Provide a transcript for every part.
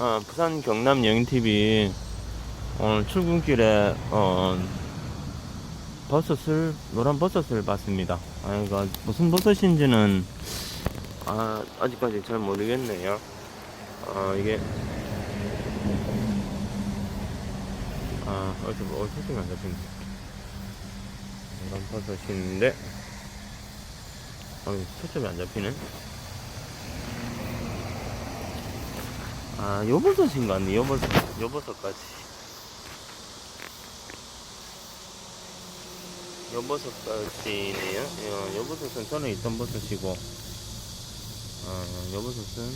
어, 부산 경남 여행TV 오늘 출근길에 어, 버섯을 노란 버섯을 봤습니다. 아, 이거 무슨 버섯인지는 아, 아직까지 잘 모르겠네요. 어, 이게 아, 어디서 안 잡힌다. 노란 버섯인데 어, 초점이 안 잡히네. 아, 요 버섯인 거 같네, 요 버섯, 요 버섯까지. 요 버섯까지네요. 요, 요 버섯은 전에 있던 버섯이고, 어, 요 버섯은,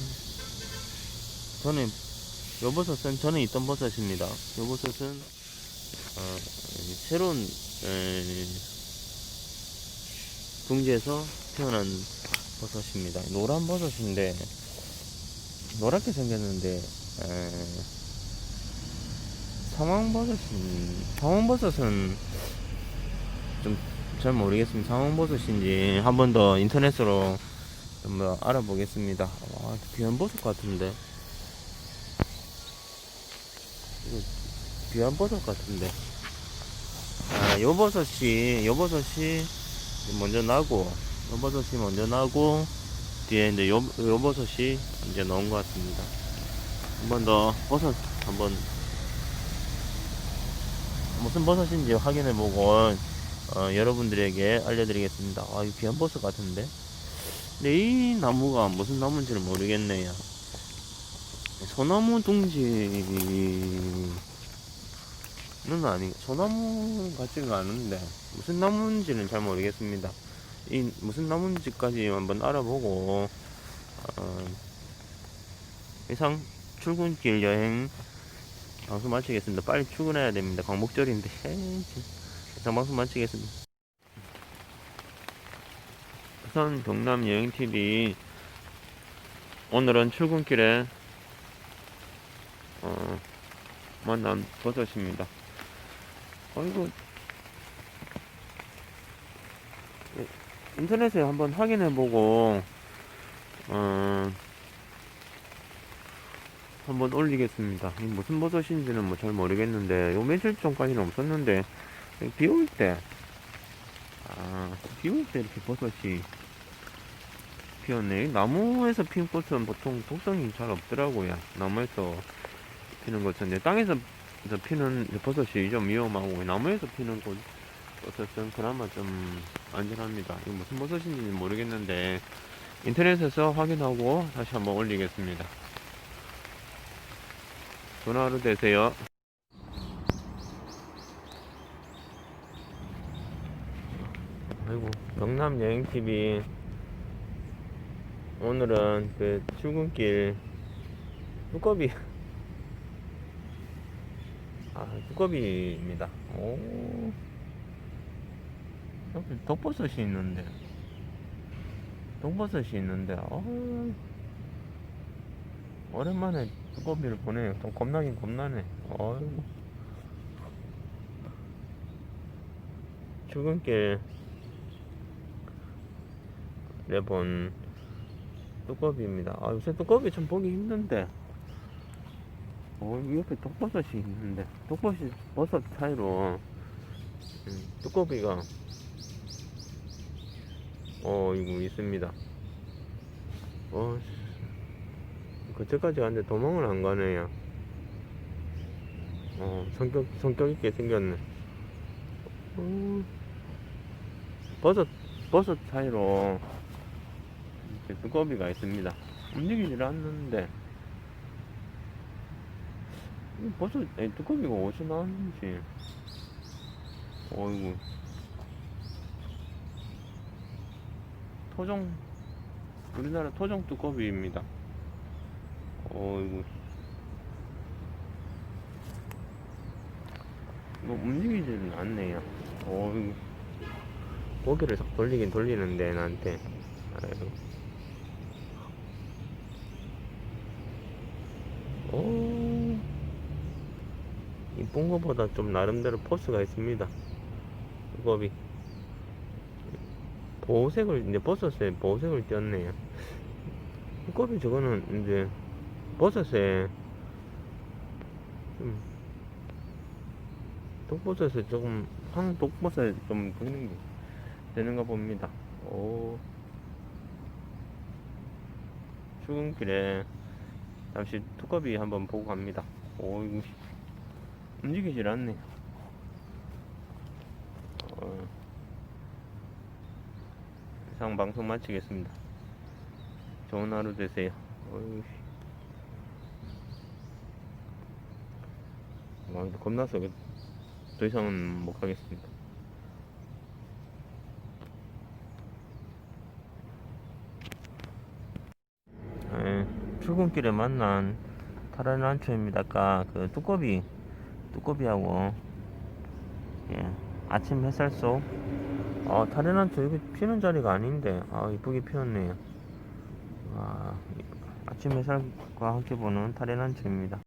전에, 요 버섯은 전에 있던 버섯입니다. 요 버섯은, 어, 새로운, 에, 둥지에서 태어난 버섯입니다. 노란 버섯인데, 노랗게 생겼는데 에, 상황버섯은 상황버섯은 좀 잘 모르겠습니다. 상황버섯인지 한 번 더 인터넷으로 좀더 알아보겠습니다. 와, 귀한 버섯 같은데 이거 귀한 버섯 같은데 아, 요 버섯이 요 버섯이 먼저 나고 요 버섯이 먼저 나고 뒤에 이제 요, 요 버섯이 이제 나온 것 같습니다. 한 번 더 버섯 한번 무슨 버섯인지 확인해보고 어, 여러분들에게 알려드리겠습니다. 아, 이 귀한 버섯 같은데. 근데 이 나무가 무슨 나무인지는 모르겠네요. 소나무 둥지는 아니, 소나무 같지가 않은데 무슨 나무인지는 잘 모르겠습니다. 이 무슨 나무인지까지 한번 알아보고 어, 이상 출근길 여행 방송 마치겠습니다. 빨리 출근해야 됩니다. 광복절인데. 이상 방송 마치겠습니다. 부산 경남 여행 TV 오늘은 출근길에 어, 만난 버섯입니다. 아이고 인터넷에 한번 확인해보고 어, 한번 올리겠습니다. 이 무슨 버섯인지는 뭐 잘 모르겠는데 요 며칠 전까지는 없었는데 비 올 때, 아, 비 올 때 이렇게 버섯이 피었네. 나무에서 피는 꽃은 보통 독성이 잘 없더라고요. 나무에서 피는 것은 이제 땅에서 피는 버섯이 좀 위험하고 나무에서 피는 꽃 버섯은 그나마 좀 안전합니다. 이거 무슨 버섯인지 는 모르겠는데 인터넷에서 확인하고 다시 한번 올리겠습니다. 좋은 하루 되세요. 아이고 경남 여행 TV 오늘은 그 출근길 두꺼비 아 두꺼비입니다. 오. 여기 독버섯이 있는데. 독버섯이 있는데 어? 오랜만에 두꺼비를 보네요. 좀 겁나긴 겁나네. 어이구 출근길. 내본 두꺼비입니다. 아 요새 두꺼비 좀 보기 힘든데. 어 옆에 독버섯이 있는데. 독버섯 버섯 사이로. 음, 두꺼비가 어, 이거 있습니다. 어, 그때까지 갔는데 도망을 안 가네요. 어, 성격, 성격 있게 생겼네. 어, 버섯, 버섯 사이로 이렇게 두꺼비가 있습니다. 움직이질 않는데, 이 버섯, 아니, 두꺼비가 어디서 나왔는지. 어이구. 토종 우리나라 토종 두꺼비입니다. 어이구 뭐 움직이지는 않네요. 어이구 고개를 싹 돌리긴 돌리는데 나한테 아이고 오 이쁜 거보다 좀 나름대로 포스가 있습니다. 두꺼비 보호색을 이제 버섯에 보호색을 띄었네요. 두꺼비 저거는 이제 버섯에 좀 독버섯에 조금 황 독버섯에 좀 보이는 게 되는가 봅니다. 오 출근길에 잠시 두꺼비 한번 보고 갑니다. 오 이거 움직이질 않네. 어, 이상 방송 마치겠습니다. 좋은 하루 되세요. 와, 근데 겁나서 더 이상은 못 가겠습니다. 예, 출근길에 만난 타라란초입니다. 아까 그 두꺼비, 두꺼비하고 예, 아침 햇살 속 아, 타라란초 이거 피는 자리가 아닌데 아 이쁘게 피었네요. 와, 아침 햇살과 함께 보는 타레란초입니다.